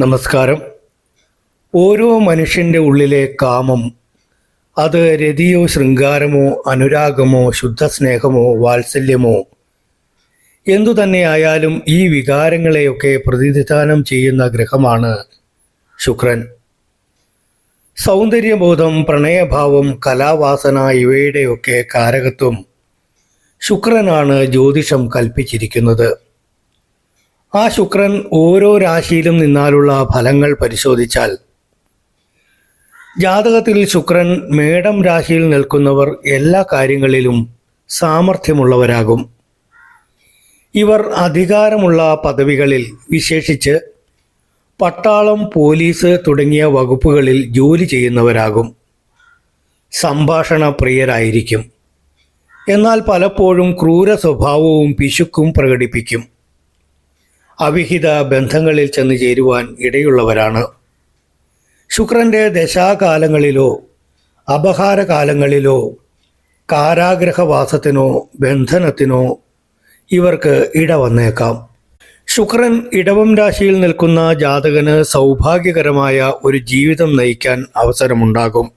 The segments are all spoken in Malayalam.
നമസ്കാരം. ഓരോ മനുഷ്യന്റെ ഉള്ളിലെ കാമം അത് രതിയോ ശൃംഗാരമോ അനുരാഗമോ ശുദ്ധസ്നേഹമോ വാത്സല്യമോ എന്തു തന്നെയായാലും ഈ വികാരങ്ങളെയൊക്കെ പ്രതിനിധാനം ചെയ്യുന്ന ഗ്രഹമാണ് ശുക്രൻ. സൗന്ദര്യബോധം പ്രണയഭാവം കലാവാസന ഇവയുടെയൊക്കെ കാരകത്വം ശുക്രനാണ് ജ്യോതിഷം കൽപ്പിച്ചിരിക്കുന്നത്. ആ ശുക്രൻ ഓരോ രാശിയിലും നിന്നാലുള്ള ഫലങ്ങൾ പരിശോധിച്ചാൽ ജാതകത്തിൽ ശുക്രൻ മേടം രാശിയിൽ നിൽക്കുന്നവർ എല്ലാ കാര്യങ്ങളിലും സാമർഥ്യമുള്ളവരാകും. ഇവർ അധികാരമുള്ള പദവികളിൽ വിശേഷിച്ച് പട്ടാളം പോലീസ് തുടങ്ങിയ വകുപ്പുകളിൽ ജോലി ചെയ്യുന്നവരാകും. സംഭാഷണ പ്രിയരായിരിക്കും എന്നാൽ പലപ്പോഴും ക്രൂര സ്വഭാവവും പിശുക്കും പ്രകടിപ്പിക്കും. അവിഹിത ബന്ധങ്ങളിൽ ചെന്ന് ചേരുവാൻ ഇടയുള്ളവരാണ്. ശുക്രന്റെ ദശാകാലങ്ങളിലോ അപഹാരകാലങ്ങളിലോ കാരാഗ്രഹവാസത്തിനോ ബന്ധനത്തിനോ ഇവർക്ക് ഇട വന്നേക്കാം. ശുക്രൻ ഇടവം രാശിയിൽ നിൽക്കുന്ന ജാതകന് സൗഭാഗ്യകരമായ ഒരു ജീവിതം നയിക്കാൻ അവസരമുണ്ടാകും.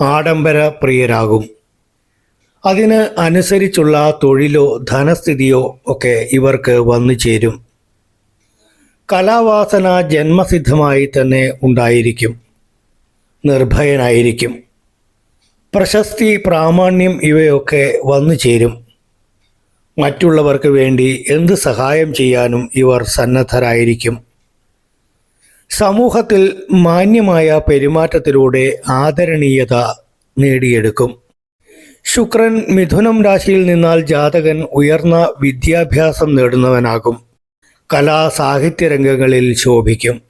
ആഡംബര പ്രിയരാകും അതിന് അനുസരിച്ചുള്ള തൊഴിലോ ധനസ്ഥിതിയോ ഒക്കെ ഇവർക്ക് വന്നു ചേരും. കലാവാസന ജന്മസിദ്ധമായി തന്നെ ഉണ്ടായിരിക്കും. നിർഭയനായിരിക്കും. പ്രശസ്തി പ്രാമാണ്യം ഇവയൊക്കെ വന്നു ചേരും. മറ്റുള്ളവർക്ക് വേണ്ടി എന്ത് സഹായം ചെയ്യാനും ഇവർ സന്നദ്ധരായിരിക്കും. സമൂഹത്തിൽ മാന്യമായ പെരുമാറ്റത്തിലൂടെ ആദരണീയത നേടിയെടുക്കും. ശുക്രൻ മിഥുനം രാശിയിൽ നിന്നാൽ ജാതകൻ ഉയർന്ന വിദ്യാഭ്യാസം നേടുന്നവനാകും. കലാ സാഹിത്യ രംഗങ്ങളിൽ ശോഭിക്കും.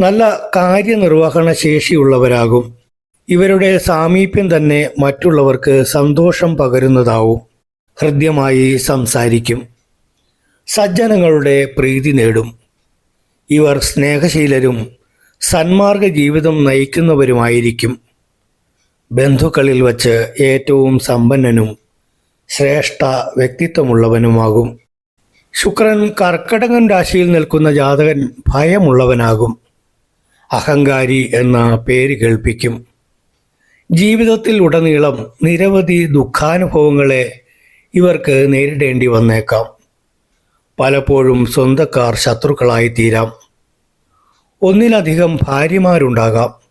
നല്ല കാര്യനിർവഹണ ശേഷിയുള്ളവരാകും. ഇവരുടെ സാമീപ്യം തന്നെ മറ്റുള്ളവർക്ക് സന്തോഷം പകരുന്നതാവും. ഹൃദ്യമായി സംസാരിക്കും. സജ്ജനങ്ങളുടെ പ്രീതി നേടും. ഇവർ സ്നേഹശീലരും സന്മാർഗ ജീവിതം നയിക്കുന്നവരുമായിരിക്കും. ബന്ധുക്കളിൽ വച്ച് ഏറ്റവും സമ്പന്നനും ശ്രേഷ്ഠ വ്യക്തിത്വമുള്ളവനുമാകും. ശുക്രൻ കർക്കടകൻ രാശിയിൽ നിൽക്കുന്ന ജാതകൻ ഭയമുള്ളവനാകും. അഹങ്കാരി എന്ന പേര് കേൾപ്പിക്കും. ജീവിതത്തിൽ ഉടനീളം നിരവധി ദുഃഖാനുഭവങ്ങളെ ഇവർക്ക് നേരിടേണ്ടി വന്നേക്കാം. പലപ്പോഴും സ്വന്തക്കാർ ശത്രുക്കളായി തീരാം ഒന്നിലധികം ഭാര്യമാരുണ്ടാകാം.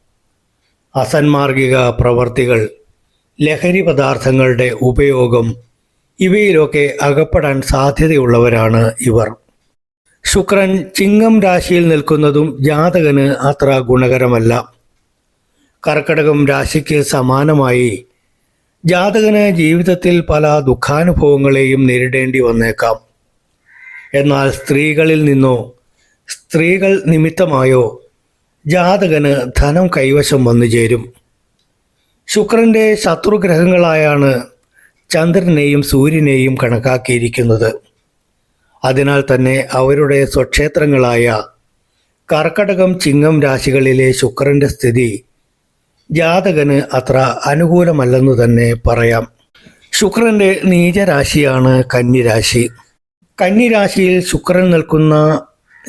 അസന്മാർഗിക പ്രവർത്തികൾ ലഹരി പദാർത്ഥങ്ങളുടെ ഉപയോഗം ഇവയിലൊക്കെ അകപ്പെടാൻ സാധ്യതയുള്ളവരാണ് ഇവർ. ശുക്രൻ ചിങ്ങം രാശിയിൽ നിൽക്കുന്നതും ജാതകന് അത്ര ഗുണകരമല്ല. കർക്കടകം രാശിക്ക് സമാനമായി ജാതകന് ജീവിതത്തിൽ പല ദുഃഖാനുഭവങ്ങളെയും നേരിടേണ്ടി വന്നേക്കാം. എന്നാൽ സ്ത്രീകളിൽ നിന്നോ സ്ത്രീകൾ നിമിത്തമായോ ജാതകന് ധനം കൈവശം വന്നു ചേരും. ശുക്രന്റെ ശത്രുഗ്രഹങ്ങളായാണ് ചന്ദ്രനെയും സൂര്യനെയും കണക്കാക്കിയിരിക്കുന്നത്. അതിനാൽ തന്നെ അവരുടെ സ്വക്ഷേത്രങ്ങളായ കർക്കടകം ചിങ്ങം രാശികളിലെ ശുക്രന്റെ സ്ഥിതി ജാതകന് അത്ര അനുകൂലമല്ലെന്ന് തന്നെ പറയാം. ശുക്രന്റെ നീചരാശിയാണ് കന്നിരാശി. കന്നിരാശിയിൽ ശുക്രൻ നിൽക്കുന്ന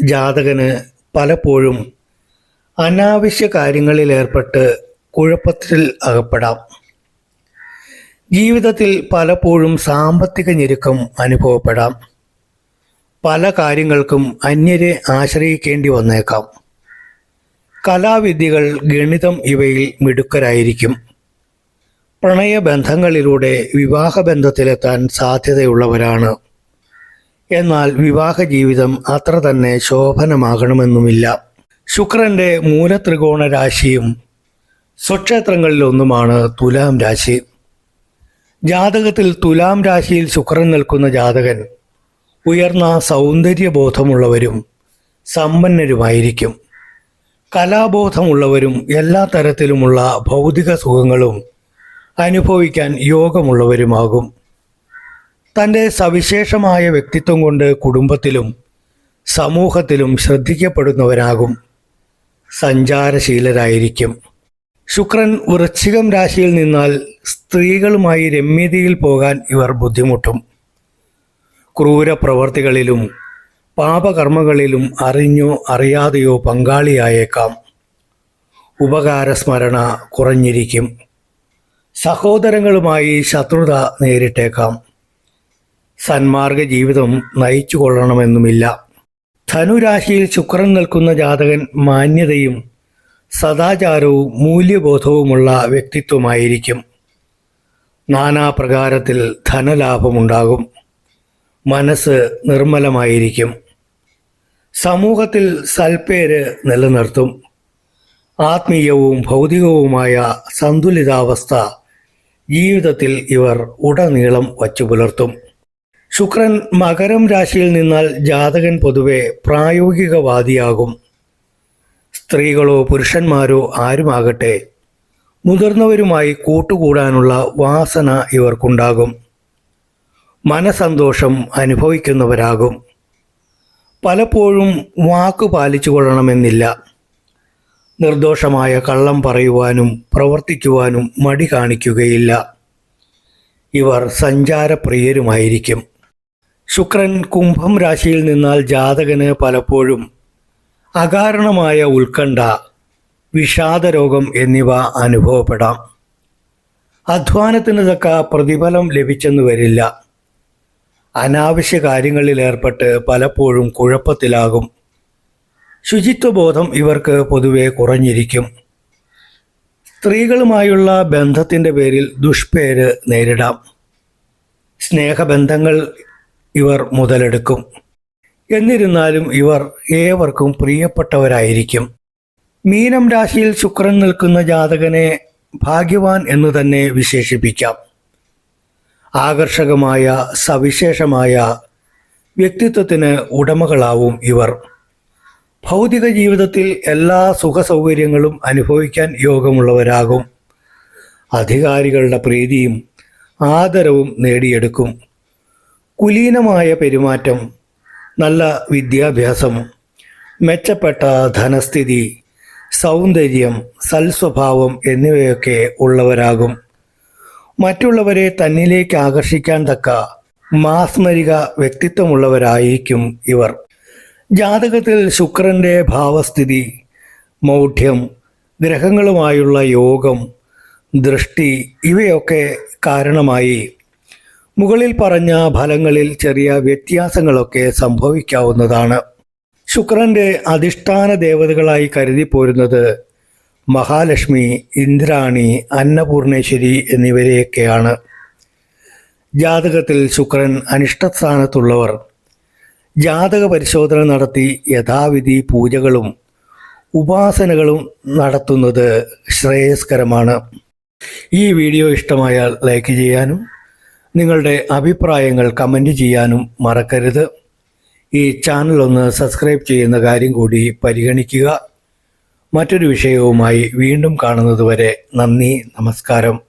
ജാതകന് പലപ്പോഴും അനാവശ്യ കാര്യങ്ങളിൽ ഏർപ്പെട്ട് കുഴപ്പത്തിൽ അകപ്പെടാം. ജീവിതത്തിൽ പലപ്പോഴും സാമ്പത്തിക ഞെരുക്കം അനുഭവപ്പെടാം. പല കാര്യങ്ങൾക്കും അന്യരെ ആശ്രയിക്കേണ്ടി വന്നേക്കാം. കലാവിദ്യകൾ ഗണിതം ഇവയിൽ മിടുക്കരായിരിക്കും. പ്രണയബന്ധങ്ങളിലൂടെ വിവാഹബന്ധത്തിലെത്താൻ സാധ്യതയുള്ളവരാണ്. എന്നാൽ വിവാഹ ജീവിതം അത്ര തന്നെ ശോഭനമാകണമെന്നുമില്ല. ശുക്രന്റെ മൂലത്രികോണ രാശിയും സ്വക്ഷേത്രങ്ങളിലൊന്നുമാണ് തുലാം രാശി. ജാതകത്തിൽ തുലാം രാശിയിൽ ശുക്രൻ നിൽക്കുന്ന ജാതകൻ ഉയർന്ന സൗന്ദര്യബോധമുള്ളവരും സമ്പന്നരുമായിരിക്കും. കലാബോധമുള്ളവരും എല്ലാ തരത്തിലുമുള്ള ഭൗതിക സുഖങ്ങളും അനുഭവിക്കാൻ യോഗമുള്ളവരുമാകും. തന്റെ സവിശേഷമായ വ്യക്തിത്വം കൊണ്ട് കുടുംബത്തിലും സമൂഹത്തിലും ശ്രദ്ധിക്കപ്പെടുന്നവരാകും. സഞ്ചാരശീലരായിരിക്കും. ശുക്രൻ വൃശ്ചികം രാശിയിൽ നിന്നാൽ സ്ത്രീകളുമായി രമ്യതയിൽ പോകാൻ ഇവർ ബുദ്ധിമുട്ടും. ക്രൂര പ്രവർത്തികളിലും പാപകർമ്മങ്ങളിലും അറിഞ്ഞോ അറിയാതെയോ പങ്കാളിയായേക്കാം. ഉപകാരസ്മരണ കുറഞ്ഞിരിക്കും. സഹോദരങ്ങളുമായി ശത്രുത നേരിട്ടേക്കാം. സന്മാർഗ ജീവിതം നയിച്ചു കൊള്ളണമെന്നുമില്ല ധനുരാശിയിൽ ശുക്രൻ നിൽക്കുന്ന ജാതകൻ മാന്യതയും സദാചാരവും മൂല്യബോധവുമുള്ള വ്യക്തിത്വമായിരിക്കും. നാനാപ്രകാരത്തിൽ ധനലാഭമുണ്ടാകും. മനസ്സ് നിർമ്മലമായിരിക്കും. സമൂഹത്തിൽ സൽപ്പേര് നിലനിർത്തും. ആത്മീയവും ഭൗതികവുമായ സന്തുലിതാവസ്ഥ ജീവിതത്തിൽ ഇവർ ഉടനീളം വച്ചു പുലർത്തും ശുക്രൻ മകരം രാശിയിൽ നിന്നാൽ ജാതകൻ പൊതുവെ പ്രായോഗികവാദിയാകും. സ്ത്രീകളോ പുരുഷന്മാരോ ആരുമാകട്ടെ മുതിർന്നവരുമായി കൂട്ടുകൂടാനുള്ള വാസന ഇവർക്കുണ്ടാകും. മനസന്തോഷം അനുഭവിക്കുന്നവരാകും. പലപ്പോഴും വാക്കു പാലിച്ചു കൊള്ളണമെന്നില്ല നിർദോഷമായ കള്ളം പറയുവാനും പ്രവർത്തിക്കുവാനും മടി കാണിക്കുകയില്ല. ഇവർ സഞ്ചാരപ്രിയരുമായിരിക്കും. ശുക്രൻ കുംഭം രാശിയിൽ നിന്നാൽ ജാതകന് പലപ്പോഴും അകാരണമായ ഉത്കണ്ഠ വിഷാദരോഗം എന്നിവ അനുഭവപ്പെടാം. അധ്വാനത്തിന് തക്ക പ്രതിഫലം ലഭിച്ചെന്ന് വരില്ല. അനാവശ്യ കാര്യങ്ങളിൽ ഏർപ്പെട്ട് പലപ്പോഴും കുഴപ്പത്തിലാകും. ശുചിത്വബോധം ഇവർക്ക് പൊതുവെ കുറഞ്ഞിരിക്കും. സ്ത്രീകളുമായുള്ള ബന്ധത്തിന്റെ പേരിൽ ദുഷ്പേര് നേരിടാം. സ്നേഹബന്ധങ്ങൾ ഇവർ മുതലെടുക്കും. എന്നിരുന്നാലും ഇവർ ഏവർക്കും പ്രിയപ്പെട്ടവരായിരിക്കും. മീനം രാശിയിൽ ശുക്രൻ നിൽക്കുന്ന ജാതകനെ ഭാഗ്യവാൻ എന്ന് തന്നെ വിശേഷിപ്പിക്കാം. ആകർഷകമായ സവിശേഷമായ വ്യക്തിത്വത്തിന് ഉടമകളാവും ഇവർ. ഭൗതിക ജീവിതത്തിൽ എല്ലാ സുഖസൗകര്യങ്ങളും അനുഭവിക്കാൻ യോഗമുള്ളവരാകും. അധികാരികളുടെ പ്രീതിയും ആദരവും നേടിയെടുക്കും. കുലീനമായ പെരുമാറ്റം നല്ല വിദ്യാഭ്യാസം മെച്ചപ്പെട്ട ധനസ്ഥിതി സൗന്ദര്യം സൽസ്വഭാവം എന്നിവയൊക്കെ ഉള്ളവരാകും. മറ്റുള്ളവരെ തന്നിലേക്ക് ആകർഷിക്കാൻ തക്ക മാസ്മരിക വ്യക്തിത്വമുള്ളവരായിരിക്കും ഇവർ. ജാതകത്തിൽ ശുക്രന്റെ ഭാവസ്ഥിതി മൗഢ്യം ഗ്രഹങ്ങളുമായുള്ള യോഗം ദൃഷ്ടി ഇവയൊക്കെ കാരണമായി മുകളിൽ പറഞ്ഞ ഫലങ്ങളിൽ ചെറിയ വ്യത്യാസങ്ങളൊക്കെ സംഭവിക്കാവുന്നതാണ്. ശുക്രന്റെ അധിഷ്ഠാന ദേവതകളായി കരുതി പോരുന്നത് മഹാലക്ഷ്മി ഇന്ദ്രാണി അന്നപൂർണേശ്വരി എന്നിവരെയൊക്കെയാണ്. ജാതകത്തിൽ ശുക്രൻ അനിഷ്ടസ്ഥാനത്തുള്ളവർ. ജാതക പരിശോധന നടത്തി യഥാവിധി പൂജകളും ഉപാസനകളും നടത്തുന്നത് ശ്രേയസ്കരമാണ്. ഈ വീഡിയോ ഇഷ്ടമായാൽ ലൈക്ക് ചെയ്യാനും നിങ്ങളുടെ അഭിപ്രായങ്ങൾ കമന്റ് ചെയ്യാനും മറക്കരുത്. ഈ ചാനൽ ഒന്ന് സബ്സ്ക്രൈബ് ചെയ്യുന്ന കാര്യം കൂടി പരിഗണിക്കുക. മറ്റൊരു വിഷയവുമായി വീണ്ടും കാണുന്നതുവരെ നന്ദി നമസ്കാരം.